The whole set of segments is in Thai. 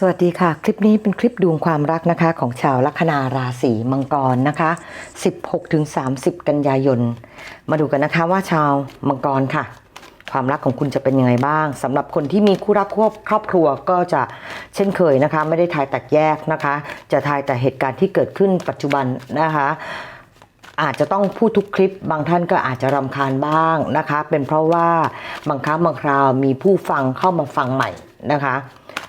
สวัสดีค่ะ คลิปนี้เป็นคลิปดวงความรักนะคะของชาวลัคนาราศีมังกรนะคะ 16-30 กันยายน มาดูกันนะคะว่าชาวมังกรค่ะ ความรักของคุณจะเป็นยังไงบ้างสำหรับคนที่มีคู่รักควบครอบครัวก็จะเช่นเคยนะคะ ไม่ได้ทายแตกแยกนะคะ จะทายแต่เหตุการณ์ที่เกิดขึ้นปัจจุบันนะคะอาจจะต้องพูดทุกคลิป บางท่านก็อาจจะรำคาญบ้างนะคะ เป็นเพราะว่าบางครั้งบางคราวมีผู้ฟังเข้ามาฟังใหม่นะคะ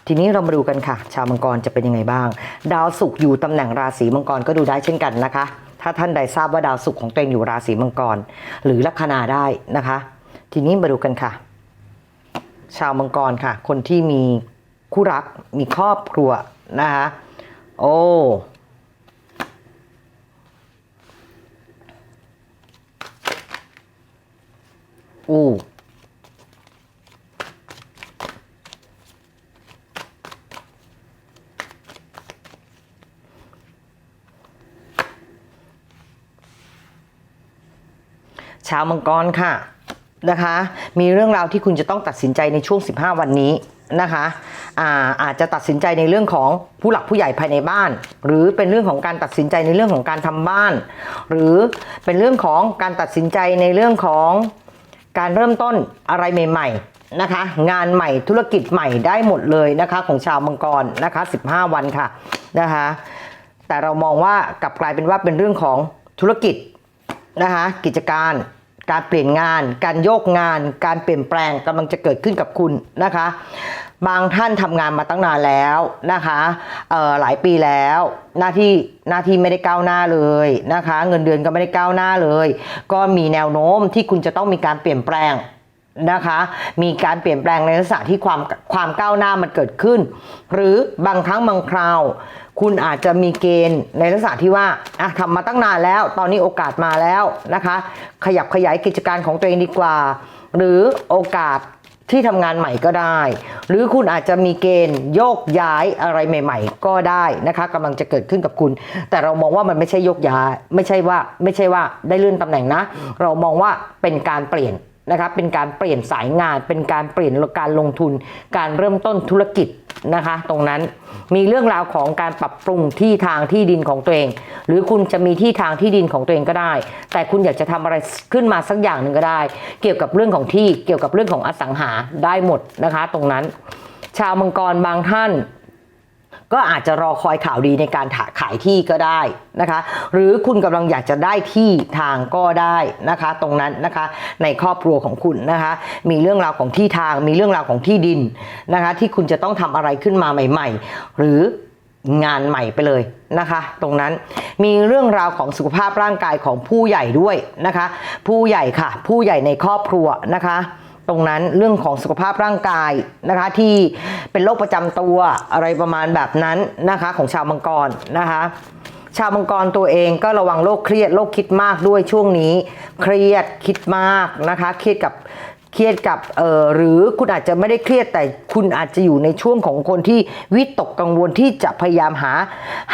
ทีนี้เรามาดูกันค่ะ ชาวมังกรจะเป็นยังไงบ้าง ดาวศุกร์อยู่ตำแหน่งราศีมังกรก็ดูได้เช่นกันนะคะ ถ้าท่านใดทราบว่าดาวศุกร์ของตัวเองอยู่ราศีมังกร หรือลัคนาได้นะคะ ทีนี้มาดูกันค่ะ ชาวมังกรค่ะ คนที่มีคู่รักมีครอบครัวนะคะโอ้อู้ ชาวมังกรค่ะนะคะ มีเรื่องราวที่คุณจะต้องตัดสินใจในช่วง 15 วันนี้นะคะอาอาจจะตัดสินใจในเรื่องของผู้หลักผู้ใหญ่ภายในบ้าน หรือเป็นเรื่องของการตัดสินใจในเรื่องของการทำบ้าน หรือเป็นเรื่องของการตัดสินใจในเรื่องของการเริ่มต้นอะไรใหม่ๆนะคะ งานใหม่ธุรกิจใหม่ได้หมดเลยนะคะของชาวมังกรนะคะ 15 วันค่ะนะคะแต่เรามองว่ากลับกลายเป็นว่าเป็นเรื่องของธุรกิจนะคะกิจการ การเปลี่ยนงาน การโยกงาน การเปลี่ยนแปลงกำลังจะเกิดขึ้นกับคุณนะคะ บางท่านทำงานมาตั้งนานแล้วนะคะเอ่อหลายปีแล้วหน้าที่หน้าที่ไม่ได้ก้าวหน้าเลยนะคะ เงินเดือนก็ไม่ได้ก้าวหน้าเลย ก็มีแนวโน้มที่คุณจะต้องมีการเปลี่ยนแปลงนะคะมีการเปลี่ยนแปลงในลักษณะที่ความความก้าวหน้ามันเกิดขึ้น หรือบางครั้งบางคราว คุณอาจจะมีเกณฑ์ในลักษณะที่ว่าอะทำมาตั้งนานแล้ว ตอนนี้โอกาสมาแล้วนะคะ ขยับขยายกิจการของตัวเองดีกว่า หรือโอกาสที่ทำงานใหม่ก็ได้ หรือคุณอาจจะมีเกณฑ์โยกย้ายอะไรใหม่ ๆ ก็ได้นะคะกำลังจะเกิดขึ้นกับคุณ แต่เรามองว่ามันไม่ใช่โยกย้าย ไม่ใช่ว่าไม่ใช่ว่าได้เลื่อนตำแหน่งนะ เรามองว่าเป็นการเปลี่ยน นะครับเป็นการเปลี่ยนสายงาน เป็นการเปลี่ยนการลงทุน การเริ่มต้นธุรกิจนะคะ ตรงนั้นมีเรื่องราวของการปรับปรุงที่ทางที่ดินของตัวเอง หรือคุณจะมีที่ทางที่ดินของตัวเองก็ได้ แต่คุณอยากจะทำอะไรขึ้นมาสักอย่างหนึ่งก็ได้ เกี่ยวกับเรื่องของที่เกี่ยวกับเรื่องของอสังหาได้หมดนะคะ ตรงนั้น ชาวมังกรบางท่าน ก็อาจจะรอคอยข่าวดีในการขายที่ก็ได้นะคะ หรือคุณกำลังอยากจะได้ที่ทางก็ได้นะคะ ตรงนั้นนะคะในครอบครัวของคุณนะคะ มีเรื่องราวของที่ทาง มีเรื่องราวของที่ดินนะคะ ที่คุณจะต้องทำอะไรขึ้นมาใหม่ ๆ หรืองานใหม่ไปเลยนะคะ ตรงนั้นมีเรื่องราวของสุขภาพร่างกายของผู้ใหญ่ด้วยนะคะ ผู้ใหญ่ค่ะ ผู้ใหญ่ในครอบครัวนะคะ ตรงนั้นเรื่องของสุขภาพร่างกายนะคะที่เป็นโรคประจำตัวอะไรประมาณแบบนั้นนะคะของชาวมังกรนะคะชาวมังกรตัวเองก็ระวังโรคเครียดโรคคิดมากด้วยช่วงนี้ เครียดคิดมากนะคะเครียดกับเครียดกับเอ่อหรือคุณอาจจะไม่ได้เครียดแต่คุณอาจจะอยู่ในช่วงของคนที่วิตกกังวลที่จะพยายามหา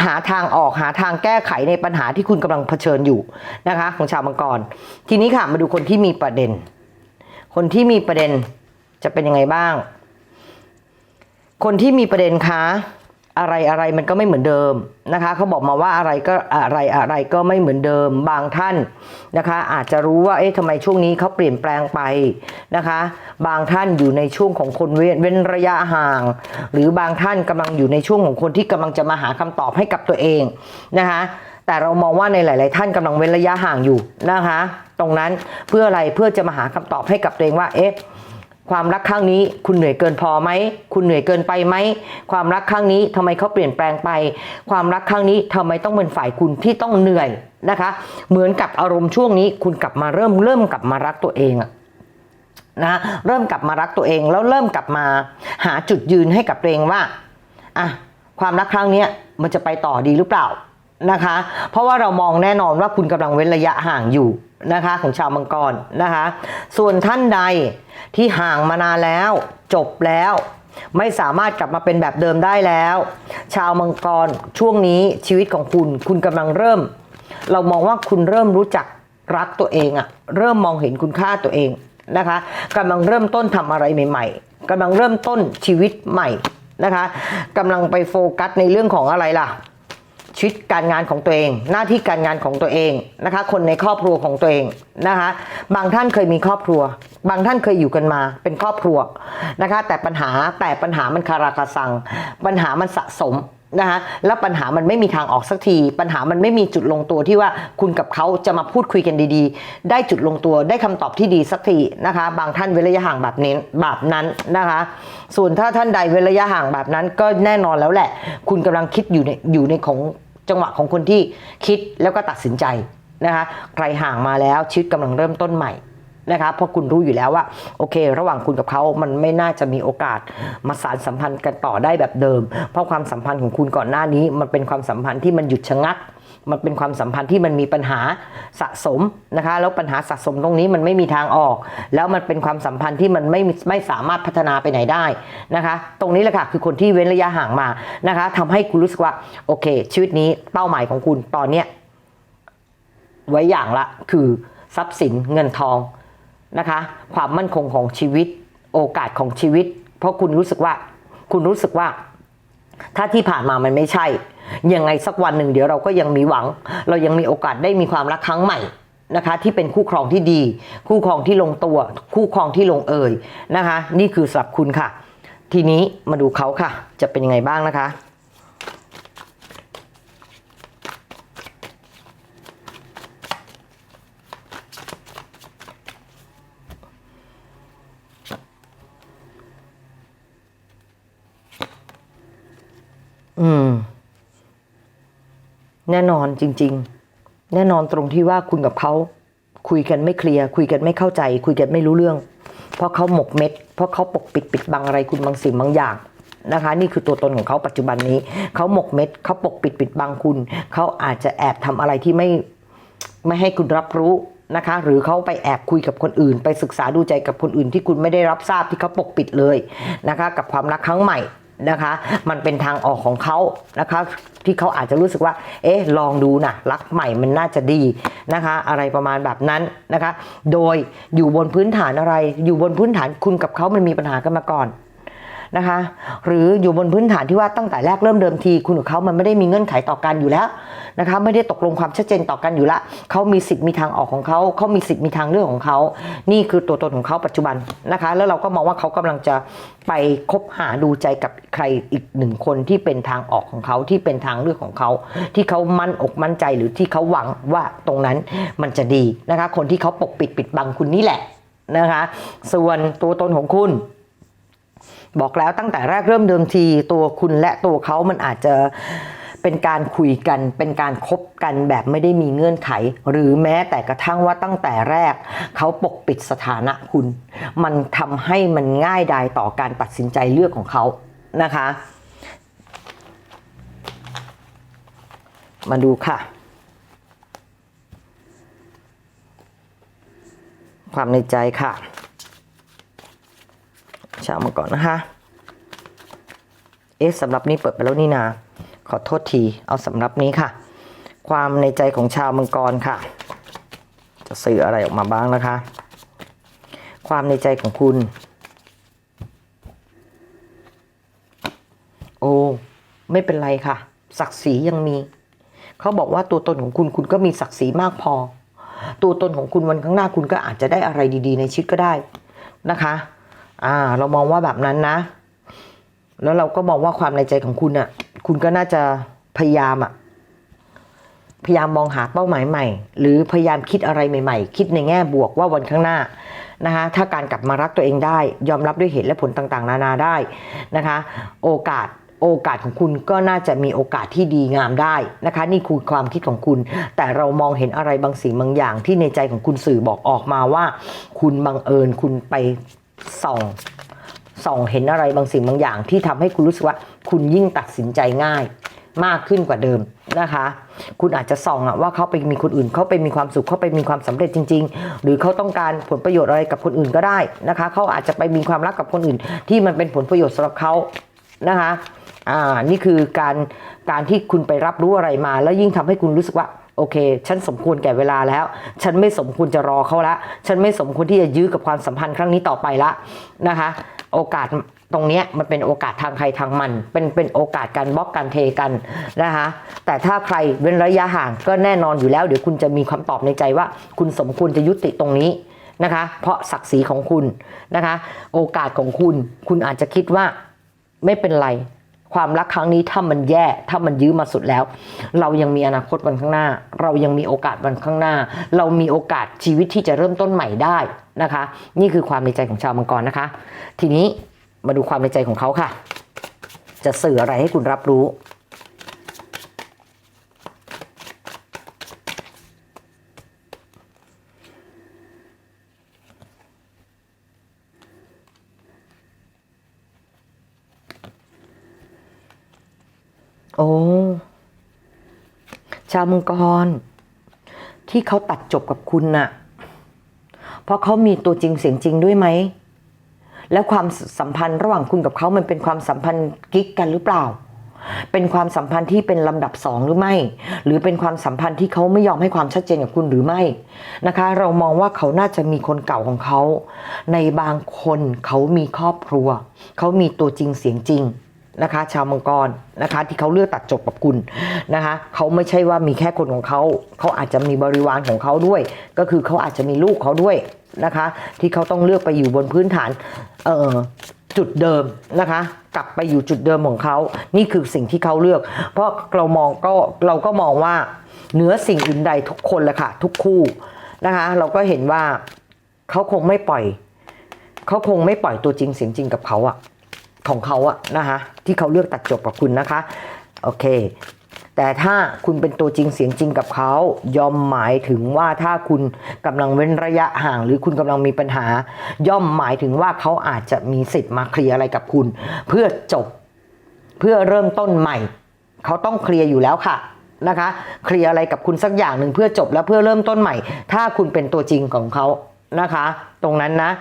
หาทางออกหาทางแก้ไขในปัญหาที่คุณกำลังเผชิญอยู่นะคะของชาวมังกร ทีนี้ค่ะมาดูคนที่มีประเด็น คนที่มีประเด็นจะเป็นยังไงบ้าง คนที่มีประเด็นคะอะไรอะไรมันก็ไม่เหมือนเดิมนะคะเขาบอกมาว่าอะไรก็อะไรอะไรก็ไม่เหมือนเดิมบางท่านนะคะ อาจจะรู้ว่าเอ๊ะทำไมช่วงนี้เขาเปลี่ยนแปลงไปนะคะ บางท่านอยู่ในช่วงของคนเว้นระยะห่าง หรือบางท่านกำลังอยู่ในช่วงของคนที่กำลังจะมาหาคำตอบให้กับตัวเองนะคะ แต่เรามองว่าในหลาย ๆ ท่านกำลังเว้นระยะห่างอยู่นะคะ ตรงนั้นเพื่ออะไรเพื่อจะมาหาคำตอบให้กับตัวเองว่าเอ๊ะความรักครั้งนี้คุณเหนื่อยเกินพอไหม คุณเหนื่อยเกินไปไหม ความรักครั้งนี้ทำไมเขาเปลี่ยนแปลงไป ความรักครั้งนี้ทำไมต้องเป็นฝ่ายคุณที่ต้องเหนื่อยนะคะ เหมือนกับอารมณ์ช่วงนี้ คุณกลับมาเริ่มเริ่มกลับมารักตัวเองอะนะเริ่มกลับมารักตัวเอง แล้วเริ่มกลับมาหาจุดยืนให้กับตัวเองว่าอะความรักครั้งนี้มันจะไปต่อดีหรือเปล่านะคะ เพราะว่าเรามองแน่นอนว่าคุณกำลังเว้นระยะห่างอยู่ นะคะของชาวมังกรนะคะ ส่วนท่านใดที่ห่างมานานแล้ว จบแล้วไม่สามารถกลับมาเป็นแบบเดิมได้แล้ว ชาวมังกรช่วงนี้ชีวิตของคุณ คุณกำลังเริ่ม เรามองว่าคุณเริ่มรู้จักรักตัวเองอะเริ่มมองเห็นคุณค่าตัวเองนะคะกำลังเริ่มต้นทำอะไรใหม่ ๆกำลังเริ่มต้นชีวิตใหม่นะคะกำลังไปโฟกัสในเรื่องของอะไรล่ะ ชีวิตการงานของตัวเอง หน้าที่การงานของตัวเองนะคะ คนในครอบครัวของตัวเองนะคะ บางท่านเคยมีครอบครัว บางท่านเคยอยู่กันมาเป็นครอบครัวนะคะ แต่ปัญหาแต่ปัญหามันคาราคาซัง ปัญหามันสะสมนะคะแล้วปัญหามันไม่มีทางออกสักที ปัญหามันไม่มีจุดลงตัวที่ว่าคุณกับเขาจะมาพูดคุยกันดีๆ ได้จุดลงตัวได้คำตอบที่ดีสักทีนะคะ บางท่านเว้นระยะห่างแบบนี้แบบนั้นนะคะ ส่วนถ้าท่านใดเว้นระยะห่างแบบนั้นก็แน่นอนแล้วแหละ คุณกำลังคิดอยู่ในอยู่ในของ จังหวะของคนที่คิดแล้วก็ตัดสินใจนะคะใครห่างมาแล้วชีวิตกำลังเริ่มต้นใหม่นะคะเพราะคุณรู้อยู่แล้วว่าโอเค ระหว่างคุณกับเขามันไม่น่าจะมีโอกาสมาสารสัมพันธ์กันต่อได้แบบเดิม เพราะความสัมพันธ์ของคุณก่อนหน้านี้ มันเป็นความสัมพันธ์ที่มันหยุดชะงัก มันเป็นความสัมพันธ์ที่มันมีปัญหาสะสมนะคะแล้วปัญหาสะสมตรงนี้มันไม่มีทางออก แล้วมันเป็นความสัมพันธ์ที่มันไม่ไม่สามารถพัฒนาไปไหนได้นะคะ ตรงนี้แหละค่ะคือคนที่เว้นระยะห่างมานะคะทำให้คุณรู้สึกว่าโอเค ชีวิตนี้เป้าหมายของคุณตอนเนี้ยไว้อย่างละคือทรัพย์สินเงินทองนะคะ ความมั่นคงของชีวิตโอกาสของชีวิต เพราะคุณรู้สึกว่าคุณรู้สึกว่า ถ้าที่ผ่านมามันไม่ใช่ ยังไงสักวันหนึ่งเดี๋ยวเราก็ยังมีหวัง เรายังมีโอกาสได้มีความรักครั้งใหม่นะคะ ที่เป็นคู่ครองที่ดี คู่ครองที่ลงตัว คู่ครองที่ลงเอยนะคะ นี่คือสำหรับคุณค่ะ ทีนี้มาดูเขาค่ะ จะเป็นยังไงบ้างนะคะ แน่นอนจริง ๆ แน่นอนตรงที่ว่าคุณกับเขาคุยกันไม่เคลียร์คุยกันไม่เข้าใจ คุยกันไม่รู้เรื่อง เพราะเขาหมกเม็ด เพราะเขาปกปิดปิดบังอะไรคุณบางสิ่งบางอย่างนะคะ นี่คือตัวตนของเขาปัจจุบันนี้ เขาหมกเม็ดเขาปกปิดปิดบังคุณ เขาอาจจะแอบทำอะไรที่ไม่ไม่ให้คุณรับรู้นะคะ หรือเขาไปแอบคุยกับคนอื่น ไปศึกษาดูใจกับคนอื่นที่คุณไม่ได้รับทราบที่เขาปกปิดเลยนะคะ กับความรักครั้งใหม่ นะคะ มันเป็นทางออกของเขานะคะ ที่เขาอาจจะรู้สึกว่า เอ๊ะ ลองดูนะรักใหม่มันน่าจะดีนะคะ อะไรประมาณแบบนั้นนะคะ โดยอยู่บนพื้นฐานอะไร อยู่บนพื้นฐานคุณกับเขามันมีปัญหากันมาก่อน นะคะ หรืออยู่บนพื้นฐานที่ว่าตั้งแต่แรกเริ่มเดิมที คุณกับเขามันไม่ได้มีเงื่อนไขต่อกันอยู่แล้วนะคะ ไม่ได้ตกลงความชัดเจนต่อกันอยู่ละเขามีสิทธิ์มีทางออกของเขาเขามีสิทธิ์มีทางเลือกของเขานี่คือตัวตนของเขาปัจจุบันนะคะ แล้วเราก็มองว่าเขากำลังจะไปคบหาดูใจกับใครอีกหนึ่งคนที่เป็นทางออกของเขาที่เป็นทางเลือกของเขา ที่เขามั่นอกมั่นใจหรือที่เขาหวังว่าตรงนั้นมันจะดีนะคะ คนที่เขาปกปิดปิดบังคุณนี่แหละนะคะ ส่วนตัวตนของคุณ บอกแล้วตั้งแต่แรกเริ่มเดิมทีตัวคุณและตัวเขามันอาจจะเป็นการคุยกันเป็นการคบกันแบบไม่ได้มีเงื่อนไข หรือแม้แต่กระทั่งว่าตั้งแต่แรก เขาปกปิดสถานะคุณ มันทำให้มันง่ายดายต่อการตัดสินใจเลือกของเขานะคะ มาดูค่ะ ความในใจค่ะ ชาวมาก่อนนะคะ เอ๊ะสำหรับนี้เปิดไปแล้วนี่นาขอโทษที เอาสำหรับนี้ค่ะ ความในใจของชาวมังกรค่ะ จะสื่ออะไรออกมาบ้างนะคะ ความในใจของคุณ โอ้ไม่เป็นไรค่ะ ศักดิ์ศรียังมี เขาบอกว่าตัวตนของคุณคุณก็มีศักดิ์ศรีมากพอ ตัวตนของคุณวันข้างหน้าคุณก็อาจจะได้อะไรดี ๆ ในชีวิตก็ได้นะคะ อ่า เรามองว่าแบบนั้นนะ แล้วเราก็มองว่าความในใจของคุณอะ คุณก็น่าจะพยายามอะ พยายามมองหาเป้าหมายใหม่ หรือพยายามคิดอะไรใหม่ ๆ คิดในแง่บวกว่าวันข้างหน้านะคะถ้าการกลับมารักตัวเองได้ ยอมรับด้วยเหตุและผลต่างๆ นานาได้นะคะ โอกาสโอกาสของคุณก็น่าจะมีโอกาสที่ดีงามได้นะคะ นี่คือความคิดของคุณ แต่เรามองเห็นอะไรบางสิ่งบางอย่างที่ในใจของคุณสื่อบอกออกมาว่า คุณบังเอิญคุณไป ส่องส่องเห็นอะไรบางสิ่งบางอย่างที่ทำให้คุณรู้สึกว่าคุณยิ่งตัดสินใจง่าย มากขึ้นกว่าเดิมนะคะ คุณอาจจะส่องอะว่าเขาไปมีคนอื่นเขาไปมีความสุขเขาไปมีความสำเร็จจริง ๆ หรือเขาต้องการผลประโยชน์อะไรกับคนอื่นก็ได้นะคะเขาอาจจะไปมีความรักกับคนอื่น ที่มันเป็นผลประโยชน์สำหรับเขานะคะอ่านี่คือการการที่คุณไปรับรู้อะไรมา แล้วยิ่งทำให้คุณรู้สึกว่า โอเค ฉันสมควรแก่เวลาแล้ว ฉันไม่สมควรจะรอเขาละ ฉันไม่สมควรที่จะยื้อกับความสัมพันธ์ครั้งนี้ต่อไปละนะคะ โอกาสตรงนี้มันเป็นโอกาสทางใครทางมัน เป็นเป็นโอกาสการบล็อกการเทกันนะคะ แต่ถ้าใครเว้นระยะห่างก็แน่นอนอยู่แล้ว เดี๋ยวคุณจะมีคำตอบในใจว่า คุณสมควรจะยุติตรงนี้นะคะ เพราะศักดิ์ศรีของคุณนะคะ โอกาสของคุณ คุณอาจจะคิดว่าไม่เป็นไร ความรักครั้งนี้ถ้ามันแย่ถ้ามันยื้อมาสุดแล้ว เรายังมีอนาคตวันข้างหน้า เรายังมีโอกาสวันข้างหน้า เรามีโอกาสชีวิตที่จะเริ่มต้นใหม่ได้นะคะ นี่คือความในใจของชาวมังกรนะคะ ทีนี้มาดูความในใจของเขาค่ะ จะสื่ออะไรให้คุณรับรู้ โอ้ชาวมังกร ที่เขาตัดจบกับคุณน่ะ เพราะเขามีตัวจริงเสียงจริงด้วยไหม แล้วความสัมพันธ์ระหว่างคุณกับเขามันเป็นความสัมพันธ์กิ๊กกันหรือเปล่า เป็นความสัมพันธ์ที่เป็นลำดับสองหรือไม่ หรือเป็นความสัมพันธ์ที่เขาไม่ยอมให้ความชัดเจนกับคุณหรือไม่นะคะ เรามองว่าเขาน่าจะมีคนเก่าของเขา ในบางคนเขามีครอบครัว เขามีตัวจริงเสียงจริง นะคะ ชาวมังกรนะคะ ที่เขาเลือกตัดจบกับคุณนะคะเขาไม่ใช่ว่ามีแค่คนของเขาเขาอาจจะมีบริวารของเขาด้วย ก็คือเขาอาจจะมีลูกเขาด้วยนะคะ ที่เขาต้องเลือกไปอยู่บนพื้นฐานเอ่อจุดเดิมนะคะ กลับไปอยู่จุดเดิมของเขา นี่คือสิ่งที่เขาเลือก เพราะเรามองก็เราก็มองว่าเหนือสิ่งอื่นใดทุกคนแหละค่ะ ทุกคู่นะคะ เราก็เห็นว่าเขาคงไม่ปล่อยเขาคงไม่ปล่อยตัวจริงเสียงจริงกับเขาอะ ของเขาอะนะคะที่เขาเลือกตัดจบกับคุณนะคะโอเค แต่ถ้าคุณเป็นตัวจริงเสียงจริงกับเขายอมหมายถึงว่าถ้าคุณกำลังเว้นระยะห่าง หรือคุณกำลังมีปัญหา ย่อมหมายถึงว่าเขาอาจจะมีสิทธิ์มาเคลียร์อะไรกับคุณ เพื่อจบเพื่อเริ่มต้นใหม่ เขาต้องเคลียร์อยู่แล้วค่ะนะคะเคลียร์อะไรกับคุณสักอย่างหนึ่งเพื่อจบและเพื่อเริ่มต้นใหม่ ถ้าคุณเป็นตัวจริงของเขานะคะ ตรงนั้นนะ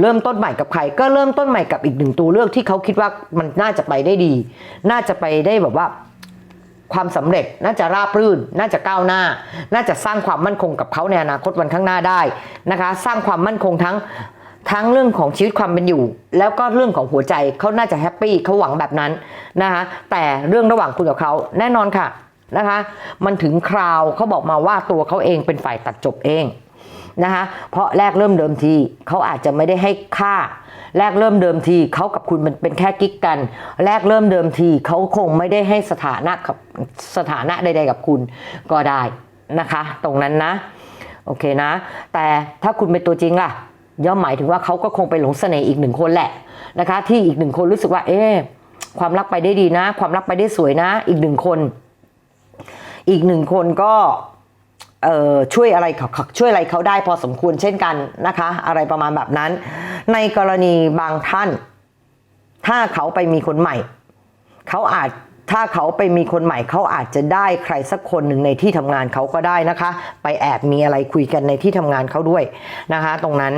เริ่มต้นใหม่กับใคร ก็เริ่มต้นใหม่กับอีกหนึ่งตัวเลือกที่เขาคิดว่ามันน่าจะไปได้ดี น่าจะไปได้แบบว่าความสำเร็จน่าจะราบรื่น น่าจะก้าวหน้า น่าจะสร้างความมั่นคงกับเขาในอนาคตวันข้างหน้าได้นะคะ สร้างความมั่นคงทั้งทั้งเรื่องของชีวิตความเป็นอยู่ แล้วก็เรื่องของหัวใจเขาน่าจะแฮปปี้เขาหวังแบบนั้นนะคะแต่เรื่องระหว่างคุณกับเขาแน่นอนค่ะนะคะ มันถึงคราวเขาบอกมาว่าตัวเขาเองเป็นฝ่ายตัดจบเอง นะคะ เพราะแรกเริ่มเดิมทีเขาอาจจะไม่ได้ให้ค่า แรกเริ่มเดิมทีเขากับคุณมันเป็นแค่กิ๊กกัน แรกเริ่มเดิมทีเขาคงไม่ได้ให้สถานะกับสถานะใด ๆ กับคุณก็ได้นะคะ ตรงนั้นนะ โอเคนะ แต่ถ้าคุณเป็นตัวจริงล่ะย่อมหมายถึงว่าเขาก็คงไปหลงเสน่ห์อีกหนึ่งคนแหละนะคะ ที่อีกหนึ่งคนรู้สึกว่า เอ๊ความรักไปได้ดีนะ ความรักไปได้สวยนะ อีกหนึ่งคน อีกหนึ่งคนก็ ช่วยอะไรเขาช่วยอะไรเขาได้พอสมควรเช่นกันนะคะ อะไรประมาณแบบนั้น ในกรณีบางท่าน ถ้าเขาไปมีคนใหม่ เขาอาจถ้าเขาไปมีคนใหม่เขาอาจจะได้ใครสักคนหนึ่งในที่ทำงานเขาก็ได้นะคะ ไปแอบมีอะไรคุยกันในที่ทำงานเขาด้วยนะคะ ตรงนั้น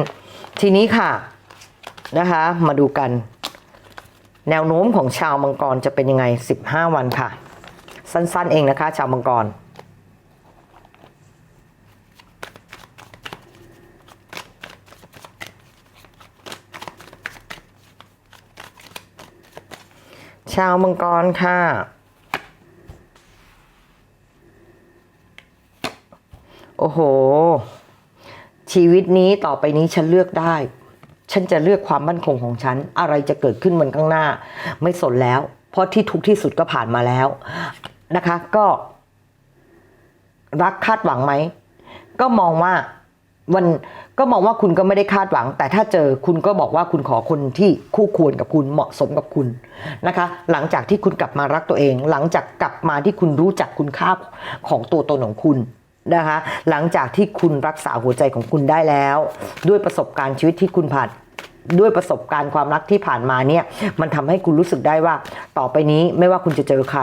ทีนี้ค่ะนะคะ มาดูกัน แนวโน้มของชาวมังกรจะเป็นยังไง 15 วันค่ะ สั้นๆเองนะคะ ชาวมังกร ชาวมังกรค่ะ โอ้โห ชีวิตนี้ต่อไปนี้ฉันเลือกได้ ฉันจะเลือกความมั่นคงของฉัน อะไรจะเกิดขึ้นบนข้างหน้า ไม่สนแล้ว เพราะที่ทุกที่สุดก็ผ่านมาแล้วนะคะ ก็ รักคาดหวังไหม ก็มองว่าวัน ก็มองว่าคุณก็ไม่ได้คาดหวัง แต่ถ้าเจอคุณก็บอกว่าคุณขอคนที่คู่ควรกับคุณเหมาะสมกับคุณนะคะ หลังจากที่คุณกลับมารักตัวเอง หลังจากกลับมาที่คุณรู้จักคุณค่าของตัวตนของคุณนะคะ หลังจากที่คุณรักษาหัวใจของคุณได้แล้ว ด้วยประสบการณ์ชีวิตที่คุณผ่านด้วยประสบการณ์ความรักที่ผ่านมาเนี่ยมันทำให้คุณรู้สึกได้ว่า ต่อไปนี้ไม่ว่าคุณจะเจอใคร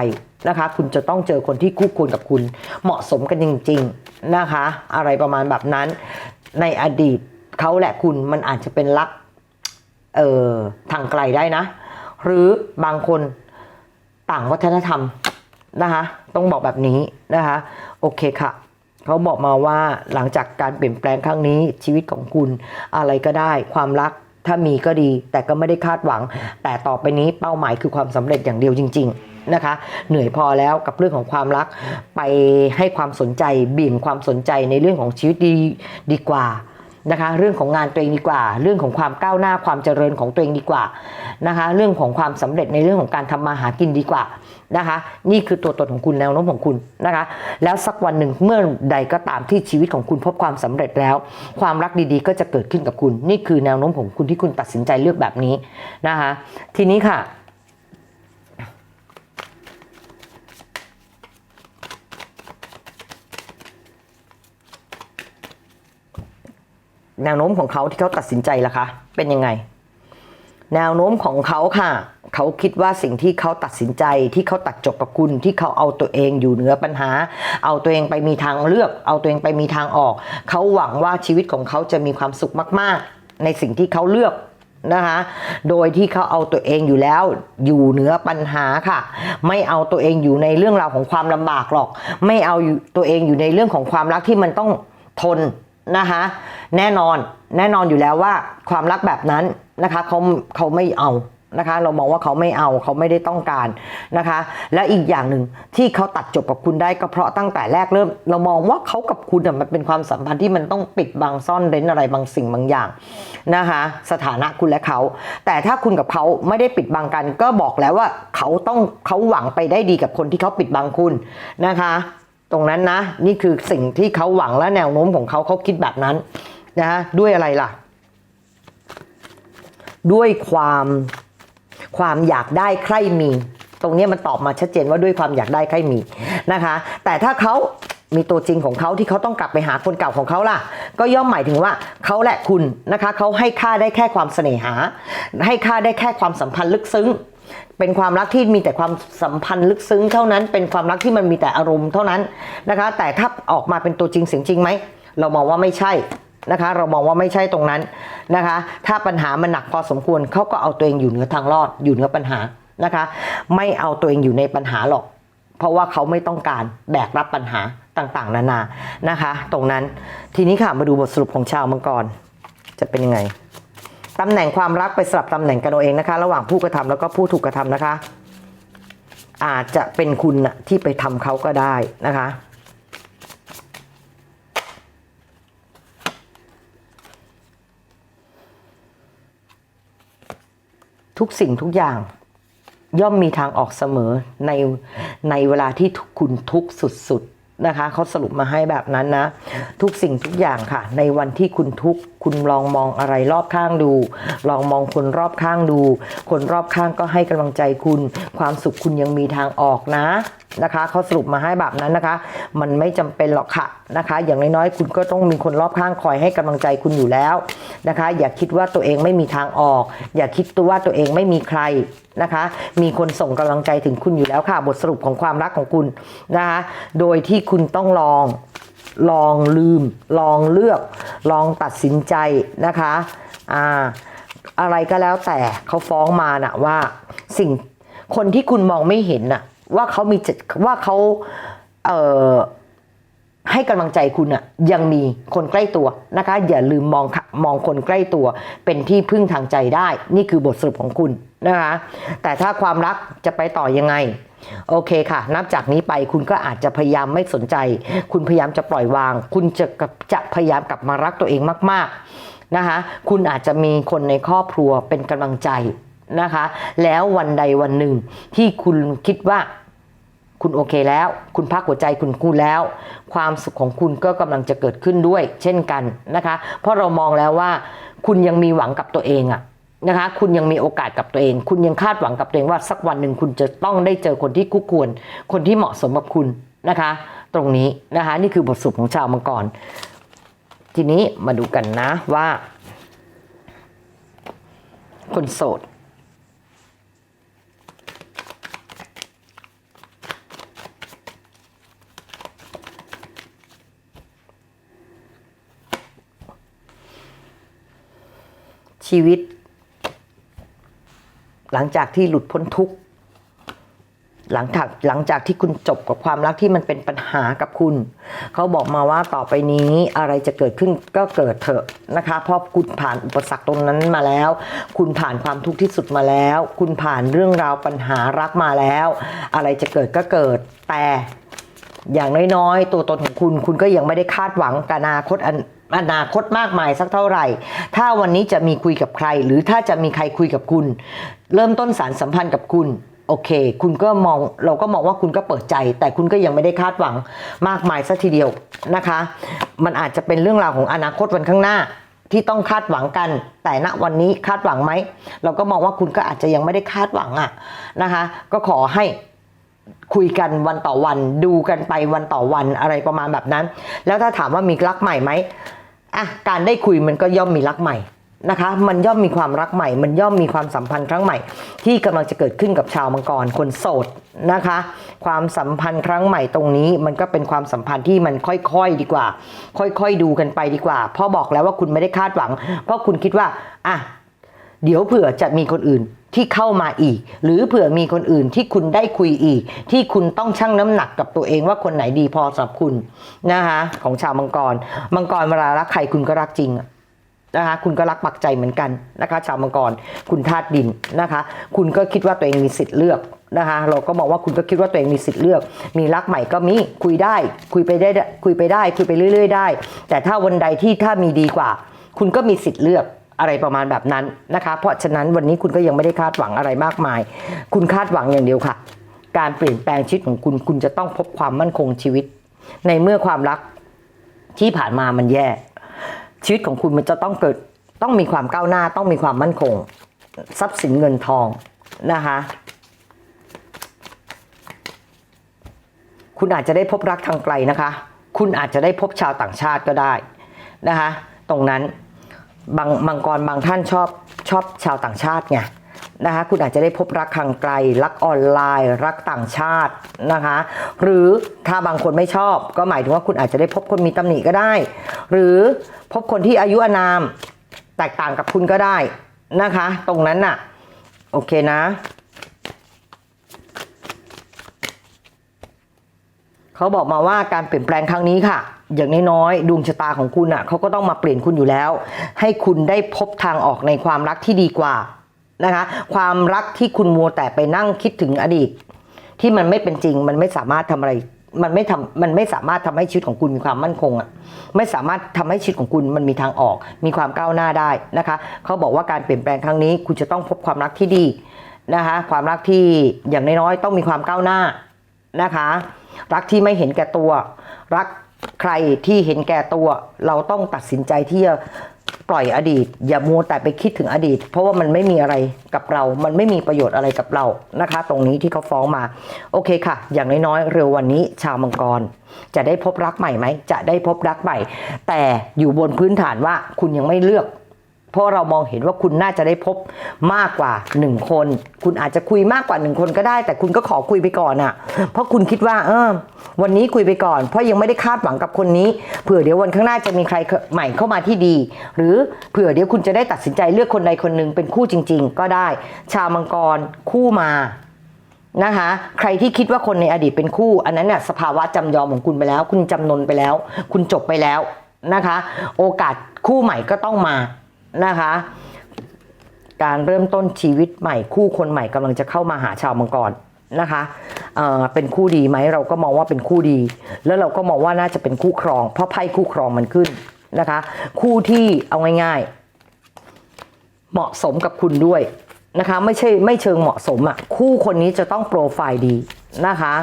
นะคะ คุณจะต้องเจอคนที่คู่ควรกับคุณ เหมาะสมกันจริง ๆนะคะ อะไรประมาณแบบนั้น ในอดีตเขาและคุณมันอาจจะเป็นรักเอ่อทางไกลได้นะ หรือบางคนต่างวัฒนธรรมนะคะต้องบอกแบบนี้นะคะโอเคค่ะเขาบอกมาว่าหลังจากการเปลี่ยนแปลงครั้งนี้ชีวิตของคุณอะไรก็ได้ความรักถ้ามีก็ดี แต่ก็ไม่ได้คาดหวัง แต่ต่อไปนี้เป้าหมายคือความสำเร็จอย่างเดียวจริง ๆ นะคะ เหนื่อยพอแล้วกับเรื่องของความรัก ไปให้ความสนใจบี่ยงความสนใจในเรื่องของชีวิตดีดีกว่านะคะ เรื่องของงานตัวเองดีกว่า เรื่องของความก้าวหน้าความเจริญของตัวเองดีกว่านะคะ เรื่องของความสำเร็จในเรื่องของการทำมาหากินดีกว่านะคะ นี่คือตัวตนของคุณแนวโน้มของคุณนะคะ แล้วสักวันหนึ่งเมื่อใดก็ตามที่ชีวิตของคุณพบความสำเร็จแล้ว ความรักดีๆ ก็จะเกิดขึ้นกับคุณ นี่คือแนวโน้มของคุณที่คุณตัดสินใจเลือกแบบนี้นะคะ ทีนี้ค่ะ แนวโน้มของเขาที่เขาตัดสินใจล่ะคะ เป็นยังไง แนวโน้มของเขาค่ะ เขาคิดว่าสิ่งที่เขาตัดสินใจที่เขาตัดจบกับคุณที่เขาเอาตัวเองอยู่เหนือปัญหา เอาตัวเองไปมีทางเลือก เอาตัวเองไปมีทางออก เขาหวังว่าชีวิตของเขาจะมีความสุขมาก ๆ ในสิ่งที่เขาเลือกนะคะโดยที่เขาเอาตัวเองอยู่แล้วอยู่เหนือปัญหาค่ะ ไม่เอาตัวเองอยู่ในเรื่องราวของความลำบากหรอก ไม่เอาตัวเองอยู่ในเรื่องของความรักที่มันต้องทน นะคะแน่นอนแน่นอนอยู่แล้วว่าความรักแบบนั้นนะคะเขาเขาไม่เอานะคะเรามองว่าเขาไม่เอาเขาไม่ได้ต้องการนะคะ และอีกอย่างหนึ่งที่เขาตัดจบกับคุณได้ก็เพราะตั้งแต่แรกเริ่ม เรามองว่าเขากับคุณมันเป็นความสัมพันธ์ที่มันต้องปิดบังซ่อนเร้นอะไรบางสิ่งบางอย่างนะคะ สถานะคุณและเขา แต่ถ้าคุณกับเขาไม่ได้ปิดบังกัน ก็บอกแล้วว่าเขาต้องเขาหวังไปได้ดีกับคนที่เขาปิดบังคุณนะคะ ตรงนั้นนะ นี่คือสิ่งที่เขาหวังและแนวโน้มของเขาเขาคิดแบบนั้นนะฮะด้วยอะไรล่ะ ด้วยความความอยากได้ใครมี ตรงนี้มันตอบมาชัดเจนว่าด้วยความอยากได้ใครมีนะคะ แต่ถ้าเขามีตัวจริงของเขาที่เขาต้องกลับไปหาคนเก่าของเขาล่ะ ก็ย่อมหมายถึงว่าเขาแหละคุณนะคะเขาให้ค่าได้แค่ความเสน่หา ให้ค่าได้แค่ความสัมพันธ์ลึกซึ้งเป็นความรักที่มีแต่ความสัมพันธ์ลึกซึ้งเท่านั้น เป็นความรักที่มันมีแต่อารมณ์เท่านั้นนะคะ แต่ถ้าออกมาเป็นตัวจริงเสียงจริงไหม เรามองว่าไม่ใช่นะคะ เรามองว่าไม่ใช่ตรงนั้นนะคะ ถ้าปัญหามันหนักพอสมควรเขาก็เอาตัวเองอยู่เหนือทางรอด อยู่เหนือปัญหานะคะ ไม่เอาตัวเองอยู่ในปัญหาหรอก เพราะว่าเขาไม่ต้องการแบกรับปัญหา ต่างๆ นานานะคะ ตรงนั้นทีนี้ค่ะมาดูบทสรุปของชาวมังกร จะเป็นยังไงตำแหน่งความรักไปสลับตำแหน่งกันเอาเองนะคะ ระหว่างผู้กระทำแล้วก็ผู้ถูกกระทำนะคะ อาจจะเป็นคุณนะที่ไปทำเขาก็ได้นะคะทุกสิ่งทุกอย่าง ย่อมมีทางออกเสมอในในเวลาที่คุณทุกข์สุดๆ นะคะเขาสรุปมาให้แบบนั้นนะ ทุกสิ่งทุกอย่างค่ะ ในวันที่คุณทุกข์คุณลองมองอะไรรอบข้างดู ลองมองคนรอบข้างดู คนรอบข้างก็ให้กำลังใจคุณ ความสุขคุณยังมีทางออกนะนะคะเขาสรุปมาให้แบบนั้นนะคะ มันไม่จำเป็นหรอกค่ะนะคะ อย่างน้อยๆคุณก็ต้องมีคนรอบข้างคอยให้กำลังใจคุณอยู่แล้วนะคะ อย่าคิดว่าตัวเองไม่มีทางออก อย่าคิดตัวว่าตัวเองไม่มีใครนะคะ มีคนส่งกำลังใจถึงคุณอยู่แล้วค่ะ บทสรุปของความรักของคุณนะคะ โดยที่คุณต้องลอง ลองลืม ลองเลือก ลองตัดสินใจนะคะ อ่า อะไรก็แล้วแต่เขาฟ้องมานะว่าสิ่งคนที่คุณมองไม่เห็นน่ะว่าเขามีจิตว่าเขาเอ่อให้กำลังใจคุณอะยังมีคนใกล้ตัวนะคะ อย่าลืมมองมองคนใกล้ตัว เป็นที่พึ่งทางใจได้ นี่คือบทสรุปของคุณ นะคะ แต่ถ้าความรักจะไปต่อยังไง โอเคค่ะ นับจากนี้ไปคุณก็อาจจะพยายามไม่สนใจ คุณพยายามจะปล่อยวาง คุณจะจะพยายามกลับมารักตัวเองมากๆนะคะ คุณอาจจะมีคนในครอบครัวเป็นกำลังใจนะคะ แล้ววันใดวันหนึ่งที่คุณคิดว่าคุณโอเคแล้ว คุณพักหัวใจคุณกูแล้ว ความสุขของคุณก็กำลังจะเกิดขึ้นด้วย เช่นกันนะคะ เพราะเรามองแล้วว่า คุณยังมีหวังกับตัวเองอะ นะคะ คุณยังมีโอกาสกับตัวเอง คุณยังคาดหวังกับตัวเองว่าสักวันหนึ่งคุณจะต้องได้เจอคนที่คู่ควร คนที่เหมาะสมกับคุณนะคะ ตรงนี้นะคะ นี่คือบทสรุปของชาวมังกร ทีนี้มาดูกันนะว่า คนโสดชีวิต หลังจากที่หลุดพ้นทุกข์หลังจากหลังจากที่คุณจบกับความรักที่มันเป็นปัญหากับคุณ เขาบอกมาว่าต่อไปนี้อะไรจะเกิดขึ้นก็เกิดเถอะนะคะเพราะคุณผ่านอุปสรรคตรงนั้นมาแล้ว คุณผ่านความทุกข์ที่สุดมาแล้ว คุณผ่านเรื่องราวปัญหารักมาแล้ว อะไรจะเกิดก็เกิดแต่อย่างน้อยๆ ตัวตนของคุณคุณก็ยังไม่ได้คาดหวังกับอนาคตอัน อนาคตมากมายสักเท่าไหร่ ถ้าวันนี้จะมีคุยกับใคร หรือถ้าจะมีใครคุยกับคุณ เริ่มต้นสารสัมพันธ์กับคุณโอเค คุณก็มองเราก็มองว่าคุณก็เปิดใจ แต่คุณก็ยังไม่ได้คาดหวังมากมายสัทีเดียวนะคะ มันอาจจะเป็นเรื่องราวของอนาคตวันข้างหน้าที่ต้องคาดหวังกัน แต่ณวันนี้คาดหวังไหม เราก็มองว่าคุณก็อาจจะยังไม่ได้คาดหวังอะนะคะ ก็ขอให้คุยกันวันต่อวัน ดูกันไปวันต่อวันอะไรประมาณแบบนั้น แล้วถ้าถามว่ามีรักใหม่ไหม อะการได้คุยมันก็ย่อมมีรักใหม่นะคะ มันย่อมมีความรักใหม่ มันย่อมมีความสัมพันธ์ครั้งใหม่ ที่กำลังจะเกิดขึ้นกับชาวมังกรคนโสดนะคะ ความสัมพันธ์ครั้งใหม่ตรงนี้ มันก็เป็นความสัมพันธ์ที่มันค่อยๆดีกว่า ค่อยๆดูกันไปดีกว่าพ่อบอกแล้วว่าคุณไม่ได้คาดหวัง เพราะคุณคิดว่าอะเดี๋ยวเผื่อจะมีคนอื่น ที่เข้ามาอีก หรือเผื่อมีคนอื่นที่คุณได้คุยอีก ที่คุณต้องชั่งน้ำหนักกับตัวเองว่าคนไหนดีพอสำหรับคุณนะคะของชาวมังกร มังกรเวลารักใครคุณก็รักจริงนะคะคุณก็รักปักใจเหมือนกันนะคะ ชาวมังกรคุณธาตุดินนะคะ คุณก็คิดว่าตัวเองมีสิทธิ์เลือกนะคะเราก็บอกว่าคุณก็คิดว่าตัวเองมีสิทธิ์เลือก มีรักใหม่ก็มีคุยได้ คุยไปได้คุยไปได้ คุยไปเรื่อย ๆ ได้ แต่ถ้าวันใดที่ถ้ามีดีกว่า คุณก็มีสิทธิ์เลือก อะไรประมาณแบบนั้นนะคะ เพราะฉะนั้นวันนี้คุณก็ยังไม่ได้คาดหวังอะไรมากมาย คุณคาดหวังอย่างเดียวค่ะ การเปลี่ยนแปลงชีวิตของคุณคุณจะต้องพบความมั่นคงชีวิต ในเมื่อความรักที่ผ่านมามันแย่ ชีวิตของคุณมันจะต้องเกิดต้องมีความก้าวหน้าต้องมีความมั่นคง ทรัพย์สินเงินทองนะคะคุณอาจจะได้พบรักทางไกลนะคะ คุณอาจจะได้พบชาวต่างชาติก็ได้นะคะ ตรงนั้น บางมังกรบางท่านชอบชอบชาวต่างชาติไงนะคะคุณอาจจะได้พบรักทางไกล รักออนไลน์ รักต่างชาตินะคะ หรือถ้าบางคนไม่ชอบ ก็หมายถึงว่าคุณอาจจะได้พบคนมีตำหนิก็ได้ หรือพบคนที่อายุอานาม แตกต่างกับคุณก็ได้นะคะ ตรงนั้นน่ะ โอเคนะ เขาบอกมาว่าการเปลี่ยนแปลงครั้งนี้ค่ะ อย่างน้อยๆดวงชะตาของคุณอะเขาก็ต้องมาเปลี่ยนคุณอยู่แล้ว ให้คุณได้พบทางออกในความรักที่ดีกว่านะคะความรักที่คุณมัวแต่ไปนั่งคิดถึงอดีต ที่มันไม่เป็นจริงมันไม่สามารถทำอะไร มันไม่ทำมันไม่สามารถทำให้ชีวิตของคุณมีความมั่นคงอะไม่สามารถทำให้ชีวิตของคุณมันมีทางออก มีความก้าวหน้าได้นะคะเขาบอกว่าการเปลี่ยนแปลงครั้งนี้ คุณจะต้องพบความรักที่ดีนะคะความรักที่อย่างน้อยๆต้องมีความก้าวหน้านะคะ รักที่ไม่เห็นแก่ตัว รัก ใครที่เห็นแก่ตัว เราต้องตัดสินใจที่จะปล่อยอดีต อย่ามัวแต่ไปคิดถึงอดีต เพราะว่ามันไม่มีอะไรกับเรา มันไม่มีประโยชน์อะไรกับเรานะคะ ตรงนี้ที่เขาฟ้องมา โอเคค่ะ อย่างน้อยๆเร็ววันนี้ชาวมังกร จะได้พบรักใหม่ไหมจะได้พบรักใหม่ แต่อยู่บนพื้นฐานว่าคุณยังไม่เลือก เพราะเรามองเห็นว่าคุณน่าจะได้พบมากกว่า 1 คน คุณอาจจะคุยมากกว่า 1 คนก็ได้ แต่คุณก็ขอคุยไปก่อนอะ่ะ เพราะคุณคิดว่า เออ วันนี้คุยไปก่อน เพราะยังไม่ได้คาดหวังกับคนนี้ เผื่อเดี๋ยววันข้างหน้าจะมีใครใหม่เข้ามาที่ดี หรือเผื่อเดี๋ยวคุณจะได้ตัดสินใจเลือกคนใดคนหนึ่งเป็นคู่จริง ๆ ก็ได้ ชาวมังกรคู่มานะคะ ใครที่คิดว่าคนในอดีตเป็นคู่ อันนั้นเนี่ยสภาวะจำยอมของคุณไปแล้ว คุณจำนนไปแล้ว คุณจบไปแล้วนะคะ โอกาสคู่ใหม่ก็ต้องมา นะคะ การเริ่มต้นชีวิตใหม่ คู่คนใหม่กำลังจะเข้ามาหาชาวมังกรนะคะเเป็นคู่ดีไหมเราก็มองว่าเป็นคู่ดี แล้วเราก็มองว่าน่าจะเป็นคู่ครอง เพราะไพ่คู่ครองมันขึ้นนะคะ คู่ที่เอาง่ายๆ เหมาะสมกับคุณด้วยนะคะไม่ใช่ไม่เชิงเหมาะสมอะคู่คนนี้จะต้องโปรไฟล์ดีนะคะ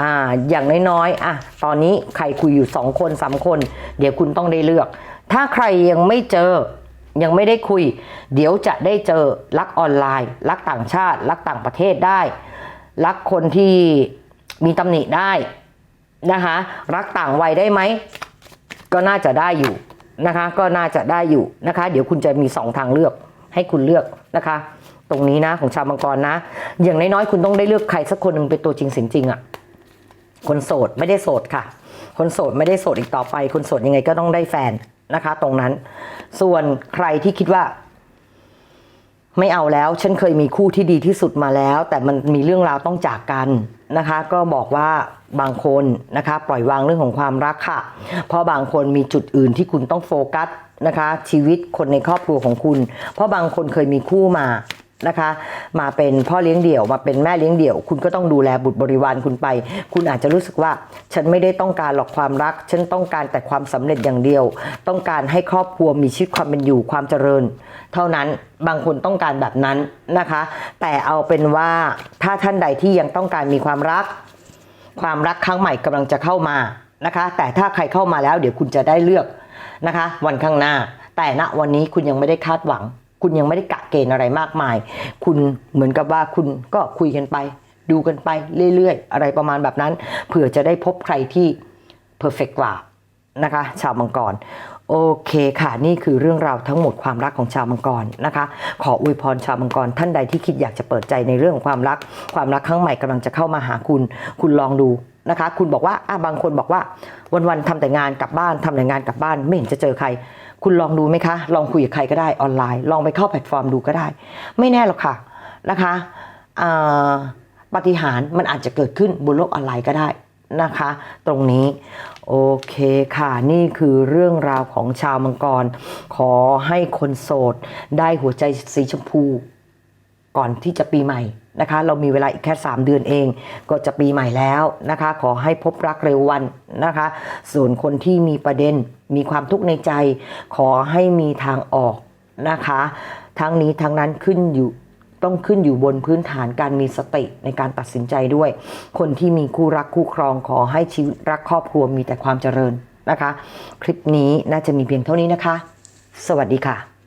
อ่าอย่างน้อยๆอะตอนนี้ใครคุยอยู่ 2 คน3คน เดี๋ยวคุณต้องได้เลือก ถ้าใครยังไม่เจอ ยังไม่ได้คุย เดี๋ยวจะได้เจอรักออนไลน์ รักต่างชาติ รักต่างประเทศได้ รักคนที่มีตำหนิได้นะคะรักต่างวัยได้ไหม ก็น่าจะได้อยู่นะคะ ก็น่าจะได้อยู่นะคะ เดี๋ยวคุณจะมีสองทางเลือกให้คุณเลือกนะคะ ตรงนี้นะของชาวมังกรนะ อย่างน้อยๆคุณต้องได้เลือกใครสักคนหนึ่งเป็นตัวจริงเสียงจริงอะ่ะคนโสดไม่ได้โสดค่ะ คนโสดไม่ได้โสดอีกต่อไป คนโสดยังไงก็ต้องได้แฟน นะคะ ตรงนั้น ส่วนใครที่คิดว่า ไม่เอาแล้ว ฉันเคยมีคู่ที่ดีที่สุดมาแล้ว แต่มันมีเรื่องราวต้องจากกันนะคะ ก็บอกว่าบางคนนะคะ ปล่อยวางเรื่องของความรักค่ะ เพราะบางคนมีจุดอื่นที่คุณต้องโฟกัสนะคะ ชีวิตคนในครอบครัวของคุณ เพราะบางคนเคยมีคู่มา นะคะ มาเป็นพ่อเลี้ยงเดี่ยว มาเป็นแม่เลี้ยงเดี่ยว คุณก็ต้องดูแลบุตรบริวารคุณไป คุณอาจจะรู้สึกว่า ฉันไม่ได้ต้องการหรอกความรัก ฉันต้องการแต่ความสำเร็จอย่างเดียว ต้องการให้ครอบครัวมีชีวิตความเป็นอยู่ความเจริญ เท่านั้นบางคนต้องการแบบนั้นนะคะ แต่เอาเป็นว่าถ้าท่านใดที่ยังต้องการมีความรัก ความรักครั้งใหม่กำลังจะเข้ามานะคะ แต่ถ้าใครเข้ามาแล้ว เดี๋ยวคุณจะได้เลือกนะคะ วันข้างหน้า แต่ณวันนี้คุณยังไม่ได้คาดหวัง คุณยังไม่ได้กะเกณฑ์อะไรมากมาย คุณเหมือนกับว่าคุณก็คุยกันไป ดูกันไปเรื่อยๆ อะไรประมาณแบบนั้น เผื่อจะได้พบใครที่เพอร์เฟกกว่านะคะ ชาวมังกรโอเคค่ะ นี่คือเรื่องราวทั้งหมดความรักของชาวมังกรนะคะ ขออวยพรชาวมังกรท่านใดที่คิดอยากจะเปิดใจในเรื่องของความรัก ความรักครั้งใหม่กำลังจะเข้ามาหาคุณ คุณลองดู นะคะ คุณบอกว่าอะบางคนบอกว่า วันๆทำแต่งานกลับบ้านทำแต่งานกลับบ้าน ไม่เห็นจะเจอใคร คุณลองดูไหมคะ ลองคุยกับใครก็ได้ออนไลน์ ลองไปเข้าแพลตฟอร์มดูก็ได้ ไม่แน่หรอกค่ะนะคะอ่าปฏิหารมันอาจจะเกิดขึ้นบนโลกออนไลน์ก็ได้นะคะ ตรงนี้โอเคค่ะ นี่คือเรื่องราวของชาวมังกร ขอให้คนโสด ได้หัวใจสีชมพู ก่อนที่จะปีใหม่ นะคะ เรามีเวลาอีกแค่ 3 เดือนเอง ก็จะปีใหม่แล้วนะคะ ขอให้พบรักเร็ววันนะคะ ส่วนคนที่มีประเด็นมีความทุกข์ในใจ ขอให้มีทางออกนะคะ ทั้งนี้ทั้งนั้นขึ้นอยู่ต้องขึ้นอยู่บนพื้นฐานการมีสติในการตัดสินใจด้วย คนที่มีคู่รักคู่ครองขอให้ชีวิตรักครอบครัวมีแต่ความเจริญนะคะ คลิปนี้น่าจะมีเพียงเท่านี้นะคะ สวัสดีค่ะ